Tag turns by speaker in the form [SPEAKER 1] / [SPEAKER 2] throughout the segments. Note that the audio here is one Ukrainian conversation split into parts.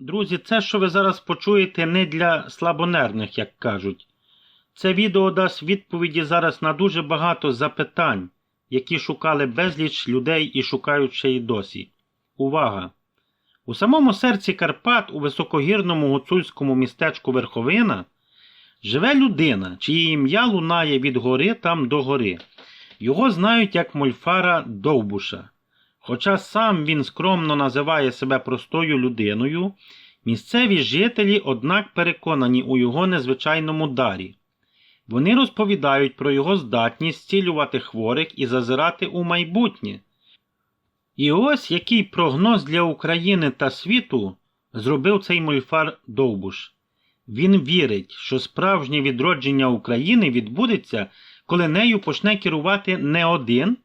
[SPEAKER 1] Друзі, це, що ви зараз почуєте, не для слабонервних, як кажуть. Це відео дасть відповіді зараз на дуже багато запитань, які шукали безліч людей і шукають ще й досі. Увага! У самому серці Карпат, у високогірному гуцульському містечку Верховина, живе людина, чиє ім'я лунає від гори там до гори. Його знають як Мольфара Довбуша. Хоча сам він скромно називає себе простою людиною, місцеві жителі, однак, переконані у його незвичайному дарі. Вони розповідають про його здатність зцілювати хворих і зазирати у майбутнє. І ось який прогноз для України та світу зробив цей мольфар Довбуш. Він вірить, що справжнє відродження України відбудеться, коли нею почне керувати не один,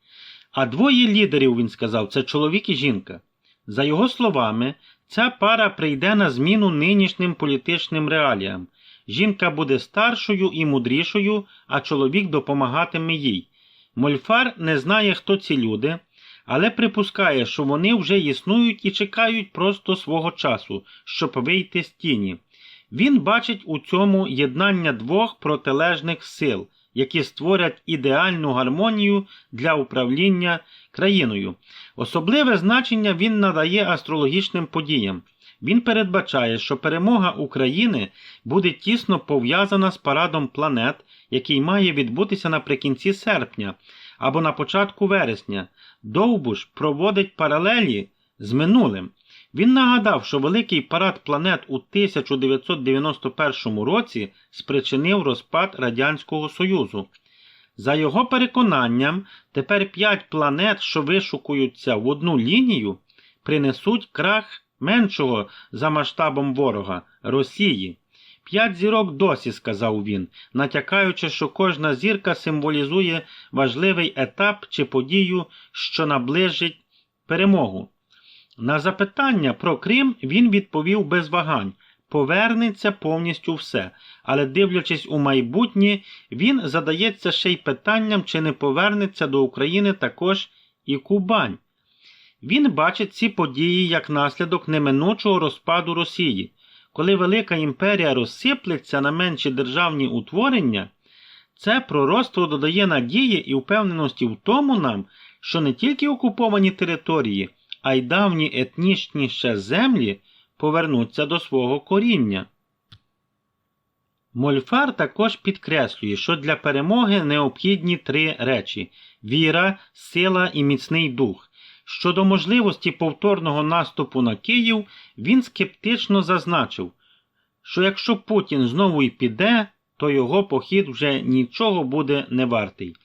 [SPEAKER 1] а двоє лідерів, він сказав, це чоловік і жінка. За його словами, ця пара прийде на зміну нинішнім політичним реаліям. Жінка буде старшою і мудрішою, а чоловік допомагатиме їй. Мольфар не знає, хто ці люди, але припускає, що вони вже існують і чекають просто свого часу, щоб вийти з тіні. Він бачить у цьому єднання двох протилежних сил, які створять ідеальну гармонію для управління країною. Особливе значення він надає астрологічним подіям. Він передбачає, що перемога України буде тісно пов'язана з парадом планет, який має відбутися наприкінці серпня або на початку вересня. Довбуш проводить паралелі з минулим. Він нагадав, що великий парад планет у 1991 році спричинив розпад Радянського Союзу. За його переконанням, тепер п'ять планет, що вишукуються в одну лінію, принесуть крах меншого за масштабом ворога Росії. П'ять зірок досі, сказав він, натякаючи, що кожна зірка символізує важливий етап чи подію, що наближить перемогу. На запитання про Крим він відповів без вагань повернеться повністю все, але, дивлячись у майбутнє, він задається ще й питанням, чи не повернеться до України також і Кубань. Він бачить ці події як наслідок неминучого розпаду Росії. Коли Велика імперія розсиплеться на менші державні утворення, це пророцтво додає надії і впевненості в тому нам, що не тільки окуповані території, а й давні етнічні ще землі повернуться до свого коріння. Мольфар також підкреслює, що для перемоги необхідні три речі віра, сила і міцний дух. Щодо можливості повторного наступу на Київ, він скептично зазначив, що якщо Путін знову й піде, то його похід вже нічого буде не вартий.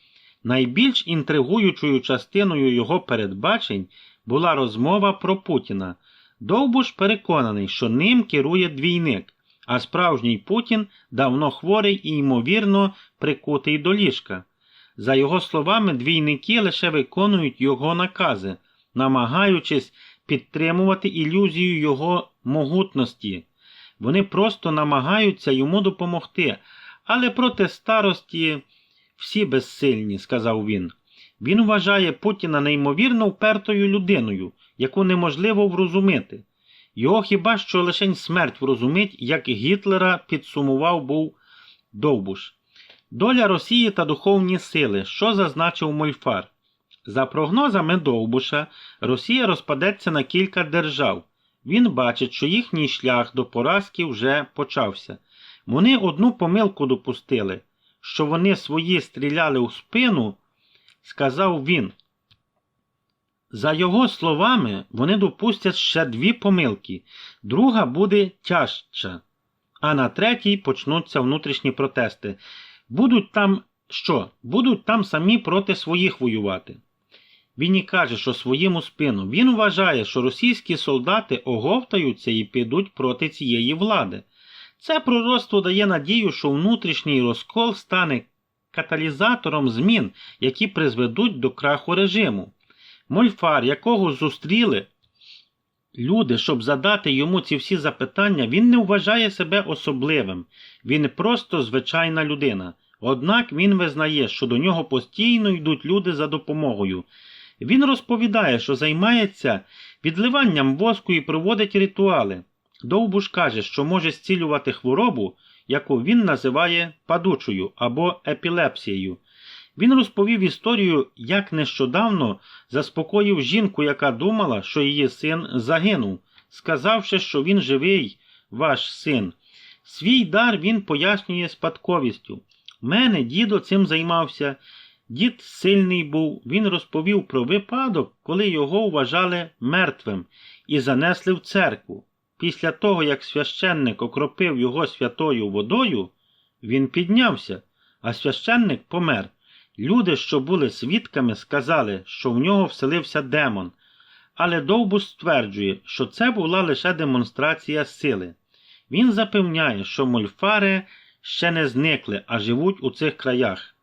[SPEAKER 1] Найбільш інтригуючою частиною його передбачень була розмова про Путіна. Довбуш переконаний, що ним керує двійник, а справжній Путін давно хворий і, ймовірно, прикутий до ліжка. За його словами, двійники лише виконують його накази, намагаючись підтримувати ілюзію його могутності. Вони просто намагаються йому допомогти, але проти старості всі безсильні, сказав він. Він вважає Путіна неймовірно впертою людиною, яку неможливо врозуміти. Його хіба що лишень смерть врозумить, як Гітлера підсумував був Довбуш. Доля Росії та духовні сили, що зазначив Мольфар. За прогнозами Довбуша, Росія розпадеться на кілька держав. Він бачить, що їхній шлях до поразки вже почався. Вони одну помилку допустили, що вони свої стріляли у спину, сказав він. За його словами, вони допустять ще дві помилки, друга буде тяжча, а на третій почнуться внутрішні протести. Будуть там що? Будуть там самі проти своїх воювати. Він і каже, що своєму спину. Він вважає, що російські солдати оговтаються і підуть проти цієї влади. Це пророцтво дає надію, що внутрішній розкол стане каталізатором змін, які призведуть до краху режиму. Мольфар, якого зустріли люди, щоб задати йому ці всі запитання, він не вважає себе особливим, він просто звичайна людина. Однак він визнає, що до нього постійно йдуть люди за допомогою. Він розповідає, що займається відливанням воску і проводить ритуали. Довбуш каже, що може зцілювати хворобу, яку він називає падучою або епілепсією. Він розповів історію, як нещодавно заспокоїв жінку, яка думала, що її син загинув, сказавши, що він живий, ваш син. Свій дар він пояснює спадковістю. Мене дідо цим займався. Дід сильний був, він розповів про випадок, коли його вважали мертвим і занесли в церкву. Після того, як священник окропив його святою водою, він піднявся, а священник помер. Люди, що були свідками, сказали, що в нього вселився демон. Але Довбус стверджує, що це була лише демонстрація сили. Він запевняє, що мольфари ще не зникли, а живуть у цих краях.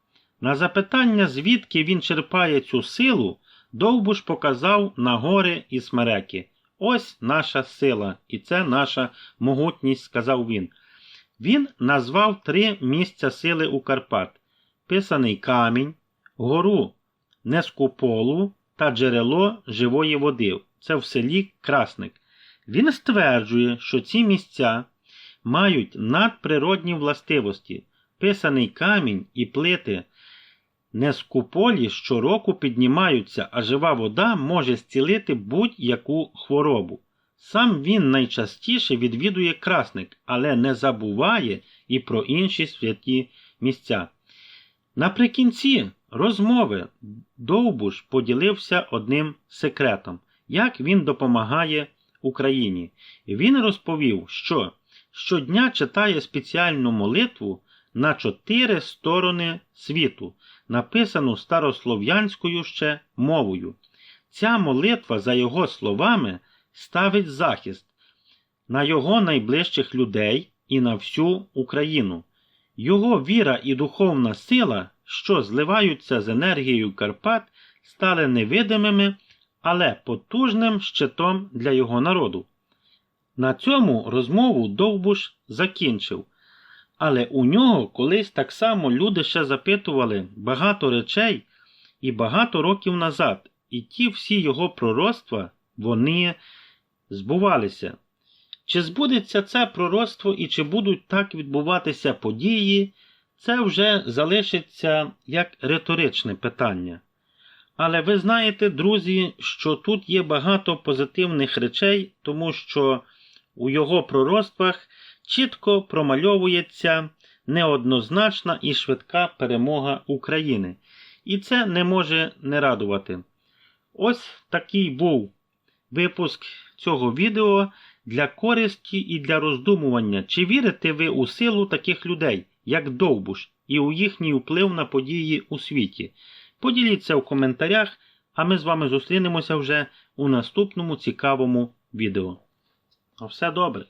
[SPEAKER 1] На запитання, звідки він черпає цю силу, Довбуш показав на гори і смереки. Ось наша сила, і це наша могутність, сказав він. Він назвав три місця сили у Карпат: Писаний камінь, гору Нескуполу та джерело живої води. Це в селі Красник. Він стверджує, що ці місця мають надприродні властивості. Писаний камінь і плити Нескуполі щороку піднімаються, а жива вода може зцілити будь-яку хворобу. Сам він найчастіше відвідує красник, але не забуває і про інші святі місця. Наприкінці розмови Довбуш поділився одним секретом, як він допомагає Україні. Він розповів, що щодня читає спеціальну молитву на чотири сторони світу, написану старослов'янською ще мовою. Ця молитва, за його словами, ставить захист на його найближчих людей і на всю Україну. Його віра і духовна сила, що зливаються з енергією Карпат, стали невидимими, але потужним щитом для його народу. На цьому розмову Довбуш закінчив. Але у нього колись так само люди ще запитували багато речей і багато років назад, і ті всі його пророцтва, вони збувалися. Чи збудеться це пророцтво і чи будуть так відбуватися події, це вже залишиться як риторичне питання. Але ви знаєте, друзі, що тут є багато позитивних речей, тому що у його пророцтвах чітко промальовується неоднозначна і швидка перемога України. І це не може не радувати. Ось такий був випуск цього відео для користі і для роздумування, чи вірите ви у силу таких людей, як Довбуш, і у їхній вплив на події у світі. Поділіться в коментарях, а ми з вами зустрінемося вже у наступному цікавому відео. Все добре!